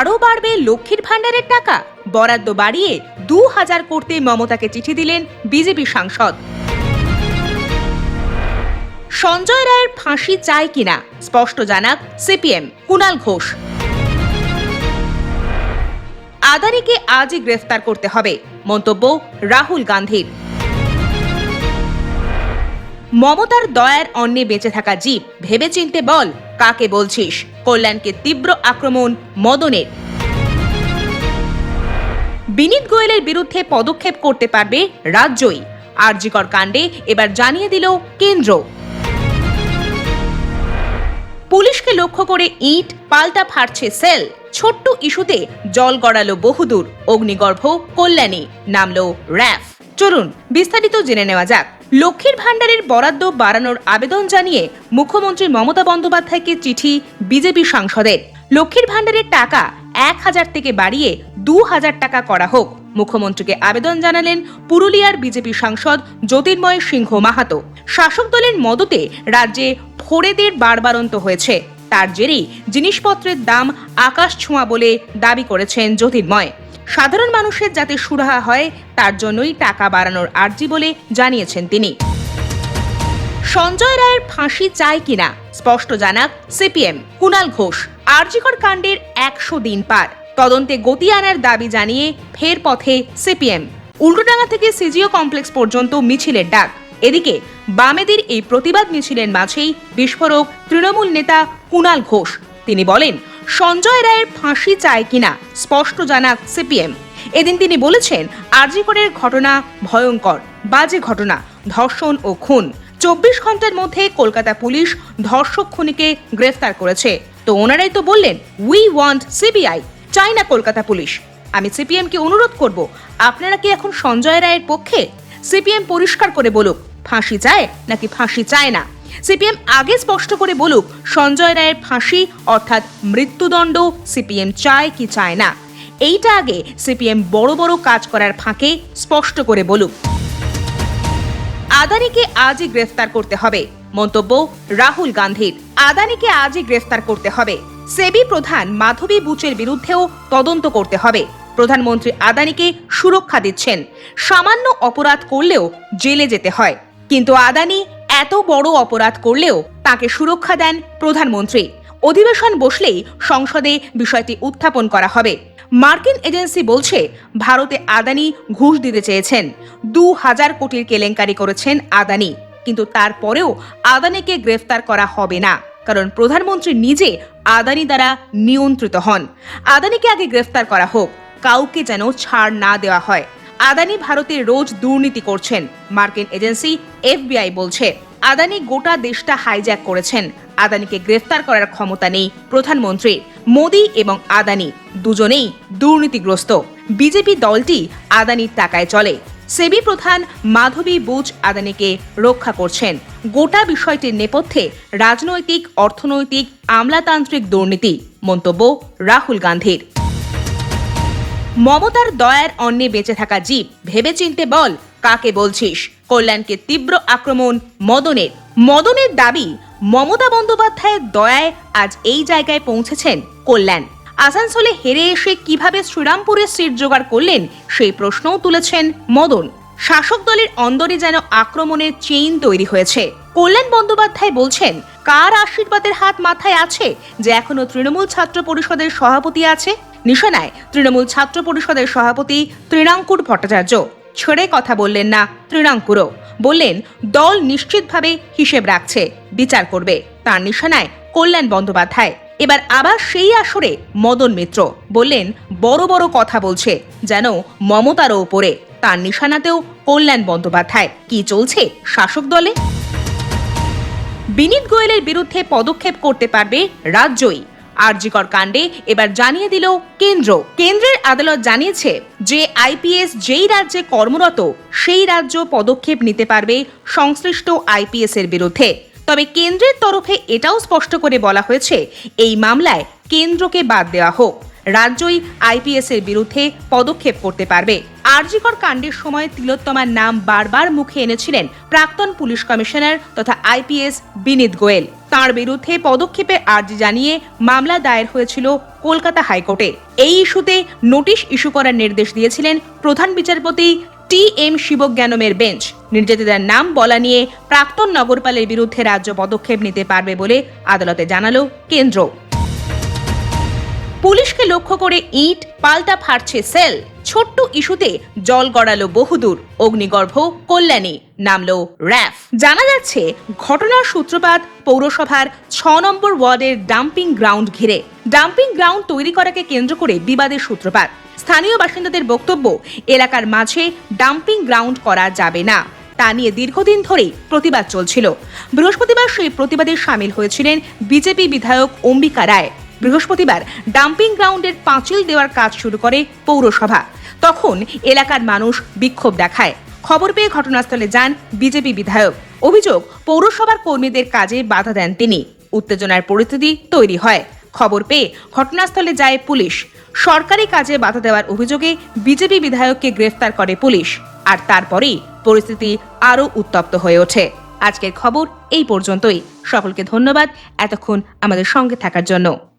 আরও বাড়বে লক্ষ্মীর ভাণ্ডারের টাকা। বরাদ্দ বাড়িয়ে দু হাজার করতে মমতাকে চিঠি দিলেন বিজেপি সাংসদ। সঞ্জয় রায়ের ফাঁসি চায় কিনা? স্পষ্ট জানাক সিপিএম কুণাল ঘোষ। আদানিকে আজই গ্রেফতার করতে হবে, মন্তব্য রাহুল গান্ধীর। মমতার দয়ার অন্নে বেঁচে থাকা জীব, ভেবেচিন্তে বল, কাকে বলছিস? কল্যাণকে তীব্র আক্রমণ, মদনের। বিনীত গোয়েলের বিরুদ্ধে পদক্ষেপ করতে পারবে রাজ্যই। আরজিকর কাণ্ডে এবার জানিয়ে দিল কেন্দ্র। পুলিশকে লক্ষ্য করে ইট পাল্টা ফাটছে সেল। ছোট্ট ইস্যুতে জল গড়ালো বহুদূর। অগ্নিগর্ভ কল্যাণী, নামলো র্যাফ। চলুন বিস্তারিত জেনে নেওয়া যাক। লক্ষ্মীর ভাণ্ডারের বরাদ্দ বাড়ানোর আবেদন জানিয়ে মুখ্যমন্ত্রী মমতা বন্দ্যোপাধ্যায়কে চিঠি বিজেপি সাংসদের। লক্ষ্মীর ভাণ্ডারের টাকা এক হাজার থেকে বাড়িয়ে দু হাজার টাকা করা হোক। মুখ্যমন্ত্রীকে আবেদন জানালেন পুরুলিয়ার বিজেপি সাংসদ জ্যোতির্ময় সিংহ মাহাতো। শাসক দলের মদতে রাজ্যে ফোরেদের বাড়বাড়ন্ত হয়েছে। তার জেরেই জিনিসপত্রের দাম আকাশ ছোঁয়া বলে দাবি করেছেন জ্যোতির্ময়। সাধারণ মানুষের যাতে সুরাহা হয়, তার জন্যই টাকা বাড়ানোর আর্জি বলে জানিয়েছেন তিনি। সঞ্জয় রায়ের ফাঁসি চায় কিনা, স্পষ্ট জানাক সিপিএম। কুণাল ঘোষ, আরজিকর কাণ্ডের একশো দিন পার। তদন্তে গতি আনার দাবি জানিয়ে ফের পথে সিপিএম। উল্টোডাঙ্গা থেকে সিজিও কমপ্লেক্স পর্যন্ত মিছিলের ডাক। এদিকে বামেদের এই প্রতিবাদ মিছিলের মাঝেই বিস্ফোরক তৃণমূল নেতা কুণাল ঘোষ তিনি বলেন, সঞ্জয় রায়ের ফাঁসি চায় কিনা স্পষ্ট জানাক সিপিএম। এদিন তিনি বলেছেন, আরজিকরের ঘটনা ভয়ঙ্কর, বাজে ঘটনা, ধর্ষণ ও খুন। চব্বিশ ঘণ্টার মধ্যে কলকাতা পুলিশ ধর্ষক খুনিকে গ্রেফতার করেছে। তো ওনারাই তো বললেন উই ওয়ান্ট সিবিআই চাই না কলকাতা পুলিশ। আমি সিপিএমকে অনুরোধ করব, আপনারা কি এখন সঞ্জয় রায়ের পক্ষে সিপিএম পরিষ্কার করে বলুক, ফাঁসি চায় নাকি ফাঁসি চায় না? সিপিএম আগে স্পষ্ট করে বলুক, সঞ্জয় রায়ের ফাঁসি অর্থাৎ মৃত্যুদণ্ড সিপিএম চায় কি চায় না। এইটা আগে সিপিএম বড় বড় কাজ করার ফাঁকে স্পষ্ট করে বলুক। আদানিকে আজই গ্রেফতার করতে হবে, মন্তব্য রাহুল গান্ধীর। আদানিকে আজই গ্রেফতার করতে হবে। সেবি প্রধান মাধবী বুচের বিরুদ্ধেও তদন্ত করতে হবে। প্রধানমন্ত্রী আদানিকে সুরক্ষা দিচ্ছেন। সামান্য অপরাধ করলেও জেলে যেতে হয়। কিন্তু আদানি এত বড় অপরাধ করলেও তাকে সুরক্ষা দেন প্রধানমন্ত্রী। অধিবেশন বসলেই সংসদে বিষয়টি উত্থাপন করা হবে। মার্কিন এজেন্সি বলছে, ভারতে আদানি ঘুষ দিতে চেয়েছেন। দু হাজার কোটির কেলেঙ্কারি করেছেন আদানি। কিন্তু তারপরেও আদানিকে গ্রেফতার করা হবে না। কারণ প্রধানমন্ত্রী নিজে আদানি দ্বারা নিয়ন্ত্রিত হন। আদানিকে আগে গ্রেফতার করা হোক। কাউকে যেন ছাড় না দেওয়া হয়। আদানি ভারতে রোজ দুর্নীতি করছেন, মার্কিন এজেন্সি এফবিআই বলছে। আদানি গোটা দেশটা হাইজ্যাক করেছেন। আদানিকে গ্রেফতার করার ক্ষমতা নেই প্রধানমন্ত্রী মোদি এবং আদানি দুজনেই দুর্নীতিগ্রস্ত। বিজেপি দলটি আদানির টাকায় চলে। সেবি প্রধান মাধবী বুচ আদানিকে রক্ষা করছেন। গোটা বিষয়টির নেপথ্যে রাজনৈতিক, অর্থনৈতিক, আমলাতান্ত্রিক দুর্নীতি। মন্তব্য রাহুল গান্ধীর। মমতার দয়ার অন্নে বেঁচে থাকা জীব, ভেবেচিন্তে বল, কাকে বলছিস? কল্যাণকে তীব্র আক্রমণ মদনের। মদনের দাবি, মমতা বন্দ্যোপাধ্যায়ের দয়ায় আজ এই জায়গায় পৌঁছেছেন কল্যাণ। আসানসোলে হেরে এসে কীভাবে শ্রীরামপুরে সিট জোগাড় করলেন, সেই প্রশ্নও তুলেছেন মদন। শাসক দলের অন্দরে যেন আক্রমণের চেইন তৈরি হয়েছে। কল্যাণ বন্দ্যোপাধ্যায় বলছেন, কার আশীর্বাদের হাত মাথায় আছে যে এখনও তৃণমূল ছাত্র পরিষদের সভাপতি আছে? নিশানায়, তৃণমূল ছাত্র পরিষদের সভাপতি তৃণাঙ্কুর ভট্টাচার্য। ছেড়ে কথা বললেন না তৃণাঙ্কুরও। বললেন, দল নিশ্চিতভাবে হিসেব রাখছে, বিচার করবে। তার নিশানায় কল্যাণ বন্দ্যোপাধ্যায়। এবার আবার সেই আসরে মদন মিত্র। বললেন, বড় বড় কথা বলছে, যেন মমতারও ওপরে। তার নিশানাতেও কল্যাণ বন্দ্যোপাধ্যায়। কি চলছে শাসক দলে? বিনীত গোয়েলের বিরুদ্ধে পদক্ষেপ করতে পারবে রাজ্যই। আরজিকর কাণ্ডে এবার জানিয়ে দিল কেন্দ্র। কেন্দ্রের আদালত জানিয়েছে যে আইপিএস যেই রাজ্যে কর্মরত, সেই রাজ্য পদক্ষেপ নিতে পারবে সংশ্লিষ্ট আইপিএস এর বিরুদ্ধে। তবে কেন্দ্রের তরফে এটাও স্পষ্ট করে বলা হয়েছে, এই মামলায় কেন্দ্রকে বাদ দেওয়া হোক। রাজ্যই আইপিএস এর বিরুদ্ধে পদক্ষেপ করতে পারবে। আরজিকর কাণ্ডের সময় তিলোত্তমার নাম বারবার মুখে এনেছিলেন প্রাক্তন পুলিশ কমিশনার তথা আইপিএস বিনীত গোয়েল। তার বিরুদ্ধে পদক্ষেপের আর্জি জানিয়ে মামলা দায়ের হয়েছিল কলকাতা হাইকোর্টে। এই ইস্যুতে নোটিশ ইস্যু করার নির্দেশ দিয়েছিলেন প্রধান বিচারপতি টি এম শিবজ্ঞানমের বেঞ্চ। নির্যাতিতার নাম বলা নিয়ে প্রাক্তন নগরপালের বিরুদ্ধে রাজ্য পদক্ষেপ নিতে পারবে বলে আদালতে জানালো কেন্দ্র। পুলিশকে লক্ষ্য করে ইট পাল্টা ফাটছে সেল। ছোট্ট ইস্যুতে জল গড়ালো বহুদূর। অগ্নিগর্ভ কল্যাণী নামলো র্যাফ। জানা যাচ্ছে, ঘটনার সূত্রপাত পৌরসভার ছ নম্বর ওয়ার্ডের ডাম্পিং গ্রাউন্ড ঘিরে। ডাম্পিং গ্রাউন্ড তৈরি করাকে কেন্দ্র করে বিবাদের সূত্রপাত। স্থানীয় বাসিন্দাদের বক্তব্য, এলাকার মাঝে ডাম্পিং গ্রাউন্ড করা যাবে না। তা নিয়ে দীর্ঘদিন ধরেই প্রতিবাদ চলছিল। বৃহস্পতিবার সেই প্রতিবাদে সামিল হয়েছিলেন বিজেপি বিধায়ক অম্বিকা রায়। বৃহস্পতিবার ডাম্পিং গ্রাউন্ডের পাঁচিল দেওয়ার কাজ শুরু করে পৌরসভা। তখন এলাকার মানুষ বিক্ষোভ দেখায়। খবর পেয়ে ঘটনাস্থলে যান বিজেপি বিধায়ক। অভিযোগ, পৌরসভার কর্মীদের কাজে বাধা দেন তিনি। উত্তেজনার পরিস্থিতি তৈরি হয়। খবর পেয়ে ঘটনাস্থলে যায় পুলিশ। সরকারি কাজে বাধা দেওয়ার অভিযোগে বিজেপি বিধায়ককে গ্রেফতার করে পুলিশ। আর তারপরেই পরিস্থিতি আরও উত্তপ্ত হয়ে ওঠে। আজকের খবর এই পর্যন্তই। সকলকে ধন্যবাদ। এতক্ষণ আমাদের সঙ্গে থাকার জন্য।